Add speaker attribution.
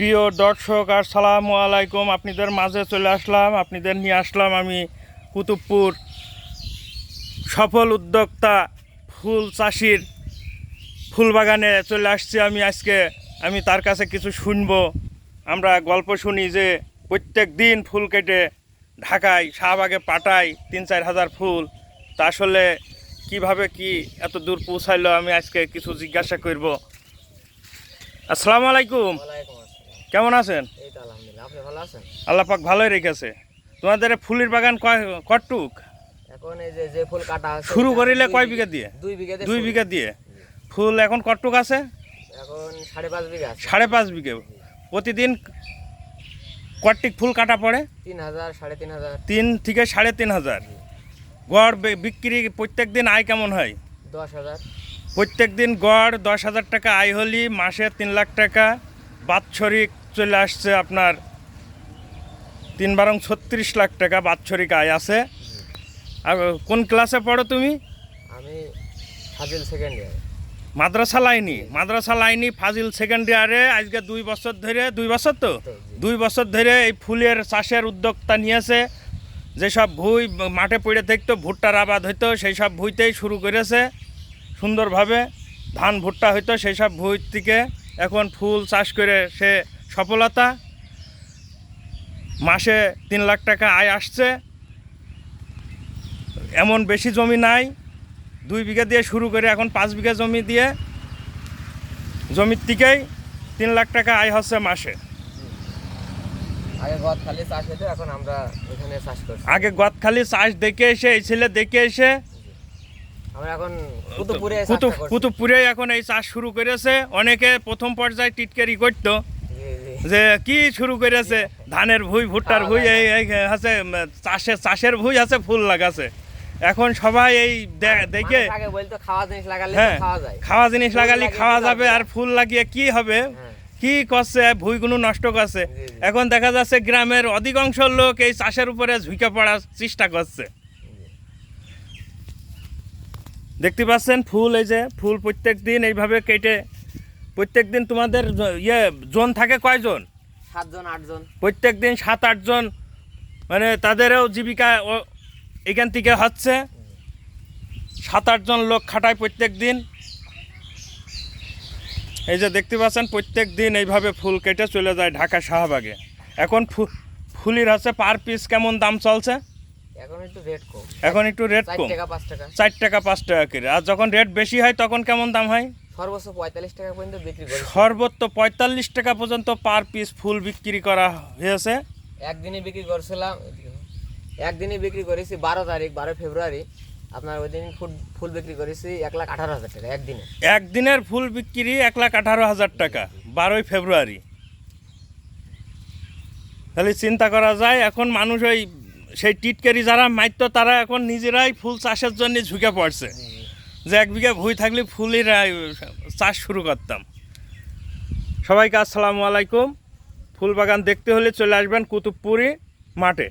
Speaker 1: প্রিয় দর্শক, আসসালামু আলাইকুম। আপনাদের মাঝে চলে আসলাম, আপনাদের নিয়ে আসলাম আমি কুতুবপুর সফল উদ্যোক্তা ফুল চাষির ফুল বাগানে চলে আসছি আমি আজকে। আমি তার কাছে কিছু শুনব। আমরা গল্প শুনি যে প্রত্যেক দিন ফুল কেটে ঢাকায়, শাহবাগে পাঠায় তিন চার হাজার ফুল। তা আসলে কীভাবে কি এত দূর পৌঁছাইলো আমি আজকে কিছু জিজ্ঞাসা করব। আসসালামু আলাইকুম। কেমন আছেন? আল্লাহ পাক ভালোই রেখেছে। তোমাদের ফুলের বাগান কয় কটুক
Speaker 2: এখন এই যে যে ফুল কাটা
Speaker 1: শুরু করিলে কয় বিঘা দিয়ে?
Speaker 2: দুই বিঘা দিয়ে
Speaker 1: দুই বিঘা দিয়ে। ফুল এখন কটুক আছে?
Speaker 2: এখন সাড়ে পাঁচ বিঘা
Speaker 1: সাড়ে পাঁচ বিঘে। প্রতিদিন কটিক ফুল কাটা পড়ে?
Speaker 2: তিন হাজার সাড়ে তিন হাজার।
Speaker 1: তিন থেকে সাড়ে তিন হাজার। গড় বিক্রি প্রত্যেক দিন আয় কেমন হয়?
Speaker 2: দশ হাজার।
Speaker 1: প্রত্যেক দিন গড় দশ হাজার টাকা আয় হলি মাসে তিন লাখ টাকা বাৎসরিক চলে আসছে আপনার তিন বারং ছত্রিশ লাখ টাকা বাৎসরিক আয় আছে। আর কোন ক্লাসে পড়ো তুমি?
Speaker 2: আমি ফাজিল সেকেন্ড ইয়ার
Speaker 1: মাদ্রাসা লাইনি মাদ্রাসা লাইনি ফাজিল সেকেন্ড ইয়ারে আজকে দুই বছর ধরে দুই বছর তো? দুই বছর ধরে। এই ফুলের চাষের উদ্যোক্তা নিয়েছে। যেসব ভুই মাঠে পড়ে থাকতো ভুট্টার আবাদ হইতো সেই সব ভুইতেই শুরু করেছে। সুন্দরভাবে ধান ভুট্টা হইতো সেই সব ভুই থেকে এখন ফুল চাষ করে সে সফলতা। মাসে তিন লাখ টাকা আয় আসছে। এমন বেশি জমি নাই। দুই বিঘা দিয়ে শুরু করে এখন পাঁচ বিঘা জমি দিয়ে জমির থেকেই তিন লাখ টাকা আয় হচ্ছে মাসে।
Speaker 2: আগে গদ খালি চাষ হতো এখন আমরা এখানে চাষ করছি।
Speaker 1: আগে গদখালি চাষ দেখে এসে এই ছেলে দেখে এসে
Speaker 2: আমরা এখন কুতুবপুরে।
Speaker 1: কুতুবপুরে এখন এই চাষ শুরু করেছে। অনেকে প্রথম পর্যায়ে টিটকারি করতো। যে কি শুরু করেছে? ধানের ভুই ভুট্টার ভুই এই আছে উম, চাষের ভুই আছে ফুল লাগাছে। এখন সবাই এই দেখে
Speaker 2: খাওয়া জিনিস লাগালে
Speaker 1: হ্যাঁ
Speaker 2: খাওয়া
Speaker 1: জিনিস
Speaker 2: ফুল
Speaker 1: লাগালে খাওয়া যাবে আর ফুল লাগিয়ে কি হবে?
Speaker 2: হ্যাঁ।
Speaker 1: কি করছে? ভুইগুলো নষ্ট করছে। এখন দেখা যাচ্ছে গ্রামের অধিকাংশ লোক এই চাষের উপরে ঝুঁকে পড়ার চেষ্টা করছে। দেখতে পাচ্ছেন ফুল এই যে ফুল প্রত্যেক দিন এইভাবে কেটে প্রত্যেক দিন তোমাদের ইয়ে জোন থাকে কয়জন?
Speaker 2: সাতজন আটজন।
Speaker 1: প্রত্যেক দিন সাত আটজন। মানে তাদেরও জীবিকা এখান থেকে হচ্ছে। সাত আটজন লোক খাটায় প্রত্যেক দিন এই যে দেখতে পাচ্ছেন প্রত্যেক দিন এইভাবে ফুল কেটে চলে যায় ঢাকা শাহবাগে। এখন ফুলির হচ্ছে পার পিস কেমন দাম চলছে?
Speaker 2: এখন একটু রেট কম।
Speaker 1: এখন একটু রেট কম।
Speaker 2: টাকা পাঁচ টাকা।
Speaker 1: চার টাকা পাঁচ টাকা করে। আর যখন রেট বেশি হয় তখন কেমন দাম হয়?
Speaker 2: সর্বোচ্চ পঁয়তাল্লিশ টাকা পর্যন্ত বিক্রি করি
Speaker 1: সর্বোচ্চ পঁয়তাল্লিশ টাকা পর্যন্ত পার পিস ফুল বিক্রি করা হয়েছে।
Speaker 2: একদিনে বিক্রি করছিলাম একদিনে বিক্রি করেছি বারো তারিখ বারো ফেব্রুয়ারি। আপনার ওই দিন ফুল ফুল বিক্রি করেছি এক লাখ আঠারো হাজার টাকা একদিনে।
Speaker 1: একদিনের ফুল বিক্রি এক লাখ আঠারো হাজার টাকা বারোই ফেব্রুয়ারি। তাহলে চিন্তা করা যায় এখন মানুষ ওই সেই টিটকারি যারা মাইতো তারা এখন নিজেরাই ফুল চাষের জন্য ঝুঁকে পড়ছে। যে এক বিঘা ভুঁই থাকলে ফুলের চাষ শুরু করতাম। সবাইকে আসসালামু আলাইকুম। ফুল বাগান দেখতে হলে চলে আসবেন কুতুবপুরি মাঠে।